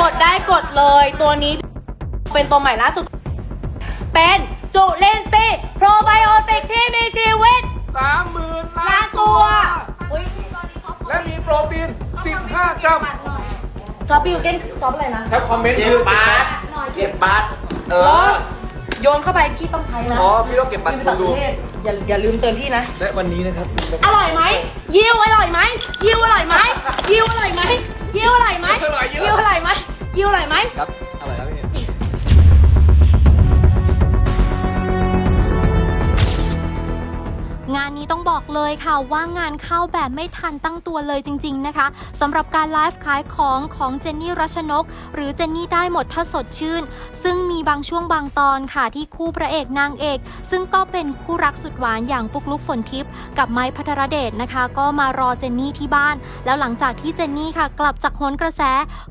กดได้กดเลย ตัวนี้เป็นตัวใหม่ล่าสุด เป็นจุลินทรีย์โปรไบโอติกที่มีชีวิต สามหมื่นล้านตัว อุ๊ยและมีโปรตีน 15 กรัมชอบบิวเก้นชอบอะไรนะ ถ้าคอมเมนต์เก็คืบอ บัตรเก็บบัตรเออ โยนเข้าไปพี่ต้องใช้นะอ๋อพี่ต้องเก็บบัตรพี่คไปต่านงปดูระเทศอย่าอย่าลืมเตือนพี่นะ และวันนี้นะครับ อร่อยไหมยิวอร่อยไหมยิวอร่อยไหมยิวอร่อยไหมยิวอร่อยไหมยิวอร่อยไหมยิ งานนี้ต้องบอกเลยค่ะว่างานเข้าแบบไม่ทันตั้งตัวเลยจริง ๆนะคะสำหรับการไลฟ์ขายของของเจนนี่รัชนก หรือเจนนี่ได้หมดถ้าสดชื่น ซึ่งมีบางช่วงบางตอนค่ะที่คู่พระเอกนางเอก ซึ่งก็เป็นคู่รักสุดหวานอย่างปุกลุกฝนทิพย์กับไม้พัทรเดชนะคะ ก็มารอเจนนี่ที่บ้าน แล้วหลังจากที่เจนนี่ค่ะ กลับจากโหนกระแส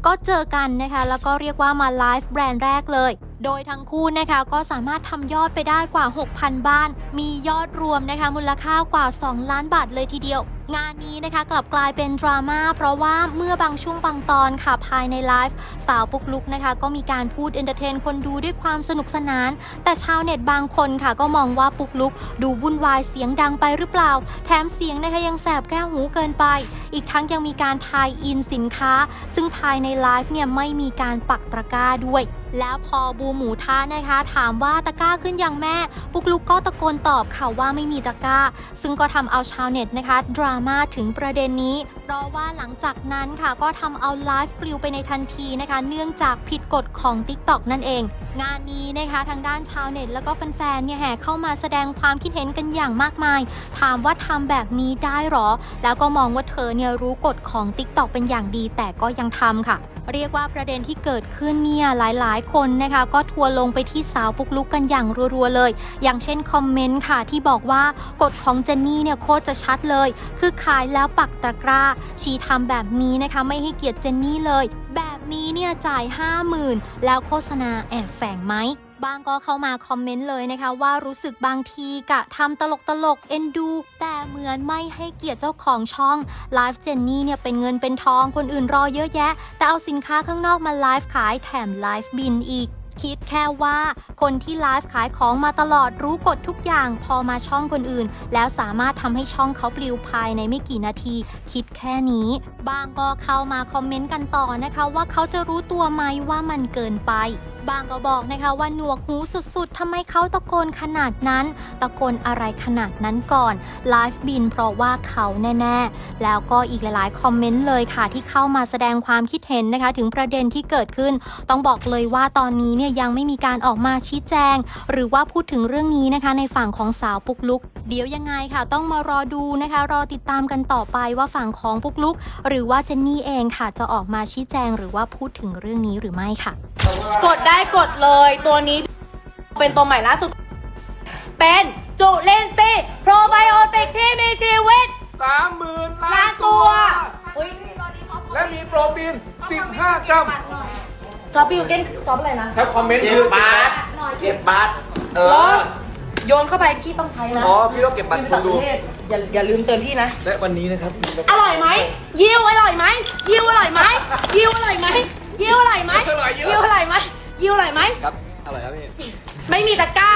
ก็เจอกันนะคะ แล้วก็เรียกว่ามาไลฟ์แบรนด์แรกเลย โดยทั้งคู่นะคะก็สามารถทำยอดไปได้กว่า 6,000 บ้าน มียอดรวมนะคะมูลค่ากว่า 2 ล้านบาทเลยทีเดียว งานนี้นะคะกลับกลายเป็นดราม่าเพราะว่าเมื่อบางช่วงบางตอนค่ะภายในไลฟ์สาวปุกลุกนะคะ ก็มีการพูดเอนเตอร์เทนคนดูด้วยความสนุกสนาน แต่ชาวเน็ตบางคนค่ะ ก็มองว่าปุกลุก ดูวุ่นวายเสียงดังไปหรือเปล่า แถมเสียงนะคะยังแสบแก้วหูเกินไป อีกทั้งยังมีการทายอินสินค้า ซึ่งภายในไลฟ์เนี่ยไม่มีการปักตะกร้าด้วยแล้วพอบูหมูท้านะคะ ถามว่าตะกร้าขึ้นยังแม่ ปุกลุกก็ตะโกนตอบค่ะว่าไม่มีตะกร้า ซึ่งก็ทำเอาชาวเน็ตนะคะดราม่าถึงประเด็นนี้ เพราะว่าหลังจากนั้นค่ะก็ทำเอาไลฟ์ปลิวไปในทันทีนะคะ เนื่องจากผิดกฎของ TikTok นั่นเอง งานนี้นะคะทางด้านชาวเน็ต แล้วก็แฟนๆเนี่ยแห่เข้ามาแสดงความคิดเห็นกันอย่างมากมาย ถามว่าทำแบบนี้ได้หรอ แล้วก็มองว่าเธอเนี่ยรู้กฎของ TikTok เป็นอย่างดีแต่ก็ยังทำค่ะ เรียกว่าประเด็นที่เกิดขึ้นเนี่ยหลายๆ คนนะคะก็ทัวร์ลงไปที่สาวปุกลุกกันอย่างรัวๆเลย อย่างเช่นคอมเมนต์ค่ะที่บอกว่ากฎของเจนนี่เนี่ยโคตรจะชัดเลย คือขายแล้วปักตะกร้า ชีทำแบบนี้นะคะไม่ให้เกียรติเจนนี่เลย แบบนี้เนี่ยจ่าย 50,000 แล้วโฆษณาแอบแฝงไหม บางก็เข้ามาคอมเมนต์เลยนะคะ ว่ารู้สึกบางทีกะทำตลกตลกๆเอ็นดู แต่เหมือนไม่ให้เกียรติเจ้าของช่องไลฟ์เจนนี่เนี่ยเป็นเงินเป็นทองคนอื่นรอเยอะแยะ แต่เอาสินค้าข้างนอกมาไลฟ์ขายแถมไลฟ์บินอีกคิดแค่ว่าคนที่ไลฟ์ขายของมาตลอดรู้กฎทุกอย่างพอมาช่องคนอื่น แล้วสามารถทำให้ช่องเขาปลิวภายในไม่กี่นาที คิดแค่นี้ บางก็เข้ามาคอมเมนต์กันต่อนะคะ ว่าเขาจะรู้ตัวไหมว่ามันเกินไป บางก็บอกนะคะว่าหนวกหูสุดๆทำไมเขาตะโกนขนาดนั้น ตะโกนอะไรขนาดนั้นก่อนไลฟ์บินเพราะว่าเขาแน่ ๆ แล้วก็อีกหลายๆ คอมเมนต์เลยค่ะที่เข้ามาแสดงความคิดเห็นนะคะถึงประเด็นที่เกิดขึ้น ต้องบอกเลยว่าตอนนี้เนี่ยยังไม่มีการออกมาชี้แจง หรือว่าพูดถึงเรื่องนี้นะคะในฝั่งของสาวปุกลุก เดี๋ยวยังไงค่ะ ต้องมารอดูนะคะ รอติดตามกันต่อไปว่าฝั่งของปุกลุก หรือว่าเจนนี่เองค่ะจะออกมาชี้แจง หรือว่าพูดถึงเรื่องนี้หรือไม่ค่ะ กดได้กดเลย ตัวนี้เป็นตัวใหม่ล่าสุด เป็นจุลินทรีย์โปรไบโอติกที่มีชีวิต สามหมื่นล้านตัวอุ๊ยและมีโปรตีน 15 กรัมชอบบิวเก้นชอบอะไรนะ ถ้าคอมเมนต์เก็คืบอ บัตรเก็บบัตรเออ โยนเข้าไปพี่ต้องใช้นะอ๋อพี่ต้องเก็บบัตรพี่คไปต่านงปดูระเทศอย่าอย่าลืมเตือนพี่นะ และวันนี้นะครับอร่อยไหมยิวอร่อยไหมยิวอร่อยไหมยิวอร่อยไหมยิวอร่อยไหมยิวอร่อยไหม ยิวอร่อยไหม ครับ อร่อยครับพี่ ไม่มีตะกร้า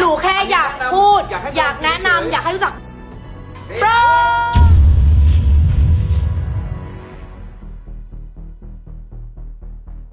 หนูแค่อยากพูด อยากแนะนำอยากให้รู้จักโปร